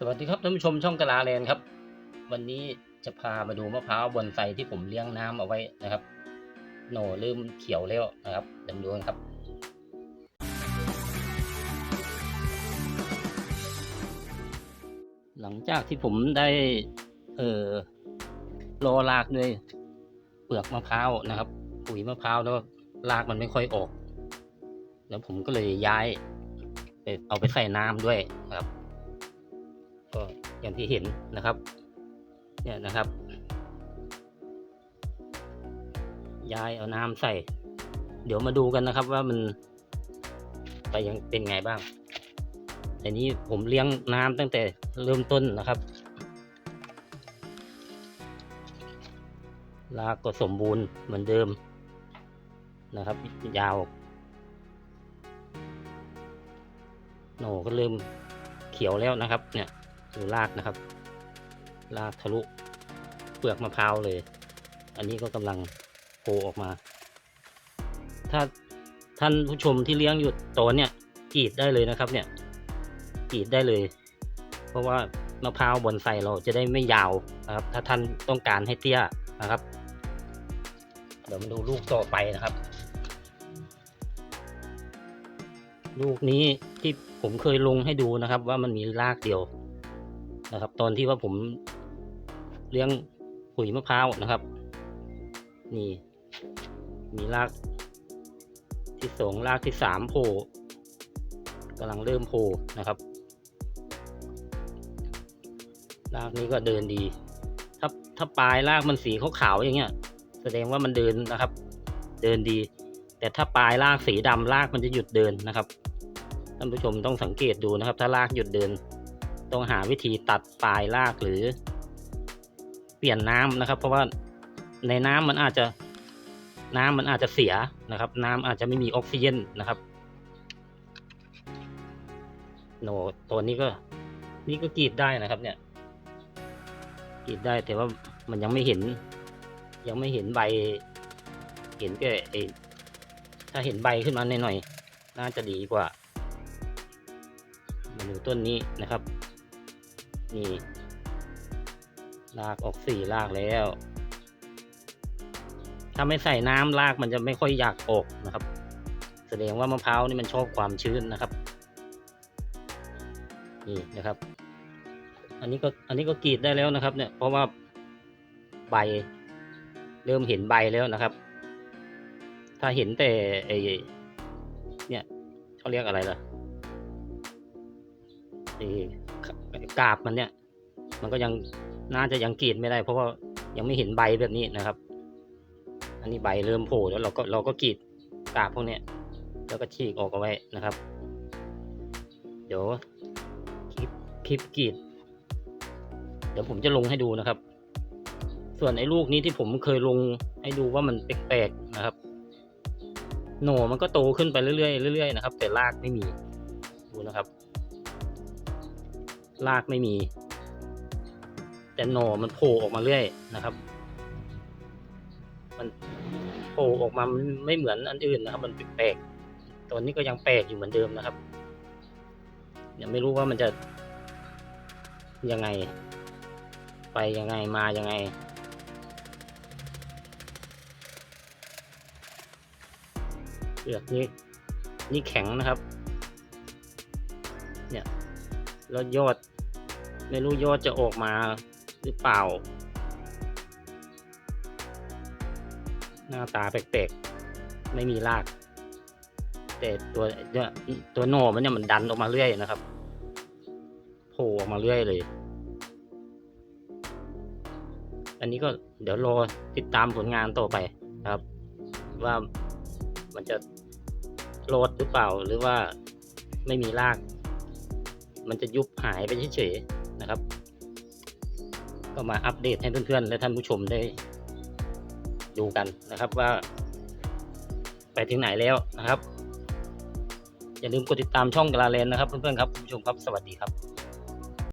สวัสดีครับท่านผู้ชมช่องกะลาแลนครับ วันนี้จะพามาดูมะพร้าวบอนไซที่ผมเลี้ยงน้ำเอาไว้นะครับ โหน่เริ่มเขียวแล้วนะครับเดี๋ยวดูกันครับ หลังจากที่ผมได้เอ่อรอรากด้วยเปลือกมะพร้าวนะครับปุ๋ยมะพร้าวแล้วรากมันไม่ค่อยออก แล้วผมก็เลยย้ายไปเอาไปใส่น้ำด้วยนะครับ ก็อย่างที่เห็นนะครับ เนี่ยนะครับ ย้ายเอาน้ำใส่ เดี๋ยวมาดูกันนะครับว่ามันไปยังเป็นไงบ้าง แต่นี้ผมเลี้ยงน้ำตั้งแต่เริ่มต้นนะครับรากก็สมบูรณ์เหมือนเดิมนะครับ ยาวโหนก็เริ่มเขียวแล้วนะครับเนี่ย ดูรากนะครับรากทะลุเปลือกมะพร้าวเลย อันนี้ก็กำลังโผล่ออกมา ถ้าท่านผู้ชมที่เลี้ยงอยู่โตวเนี่ยกรีดได้เลยนะครับ เนี่ยกรีดได้เลย เพราะว่ามะพร้าวบอนไซเราจะได้ไม่ยาวนะครับ ถ้าท่านต้องการให้เตี้ยนะครับ เดี๋ยวมาดูลูกต่อไปนะครับ ลูกนี้ที่ผมเคยลงให้ดูนะครับ ว่ามันมีรากเดียว นะครับ ตอนที่ว่าผมเลี้ยงขุยมะพร้าวนะครับ นี่ มีรากที่สองรากที่สามโผล่กำลังเริ่มโผล่นะครับรากนี้ก็เดินดี ถ้าถ้าปลายรากมันสีขาวๆอย่างเงี้ย แสดงว่ามันเดินนะครับ เดินดี แต่ถ้าปลายรากสีดำรากมันจะหยุดเดินนะครับท่านผู้ชมต้องสังเกตดูนะครับ ถ้ารากหยุดเดิน ต้องหาวิธีตัดปลายรากหรือ เปลี่ยนน้ำนะครับ เพราะว่าในน้ำมันอาจจะน้ำมันอาจจะเสียนะครับ น้ำอาจจะไม่มีออกซิเจนนะครับโนตัวนี้ก็นี่ก็กรีดได้นะครับ เนี่ยกรีดได้แต่ว่ามันยังไม่เห็น ยังไม่เห็นใบ เห็นแค่ไอถ้าเห็นใบขึ้นมาหน่อยๆน่าจะดีกว่ามาดูต้นนี้นะครับ นี่รากออกสี่รากแล้ว ถ้าไม่ใส่น้ำรากมันจะไม่ค่อยอยากออกนะครับ แสดงว่ามะพร้าวนี่มันชอบความชื้นนะครับ นี่นะครับ อันนี้ก็อันนี้ก็กรีดได้แล้วนะครับ เนี่ย เพราะว่าใบเริ่มเห็นใบแล้วนะครับ ถ้าเห็นแต่ไอเนี่ยเขาเรียกอะไรล่ะไอ้ กาบมันเนี่ย มันก็ยังน่าจะยังกรีดไม่ได้ เพราะว่ายังไม่เห็นใบแบบนี้นะครับ อันนี้ใบเริ่มโผล่แล้วเราก็เราก็กรีดกาบพวกเนี้ยแล้วก็ฉีกออกเอาไว้นะครับ เดี๋ยวคลิปคลิปกรีด เดี๋ยวผมจะลงให้ดูนะครับ ส่วนไอ้ลูกนี้ที่ผมเคยลงให้ดูว่ามันแปลกๆนะครับโหน่มันก็โตขึ้นไปเรื่อยๆเรื่อยๆนะครับ แต่รากไม่มีดูนะครับ รากไม่มี แต่หน่อมันโผล่ออกมาเรื่อยนะครับ มันโผล่ออกมาไม่เหมือนอันอื่นนะครับ มันแปลกๆตัวนี้ก็ยังแปลกอยู่เหมือนเดิมนะครับยังไม่รู้ว่ามันจะยังไง ไปยังไงมายังไงเปลือกนี้นี่แข็งนะครับ แล้วยอด ไม่รู้ยอดจะออกมาหรือเปล่า หน้าตาแปลกๆ ไม่มีราก แต่ตัวเนี่ยตัวโนมันเนี่ยมันดันออกมาเรื่อยนะครับโผล่ออกมาเรื่อยเลย อันนี้ก็เดี๋ยวรอติดตามผลงานต่อไปครับ ว่ามันจะโรดหรือเปล่าหรือว่าไม่มีราก มันจะยุบหายไปเฉยๆนะครับ ก็มาอัปเดตให้เพื่อนๆ และท่านผู้ชมได้ดูกันนะครับว่า ไปถึงไหนแล้วนะครับ อย่าลืมกดติดตามช่องกลาเลนนะครับเพื่อนๆครับคุณผู้ชมครับสวัสดีครับ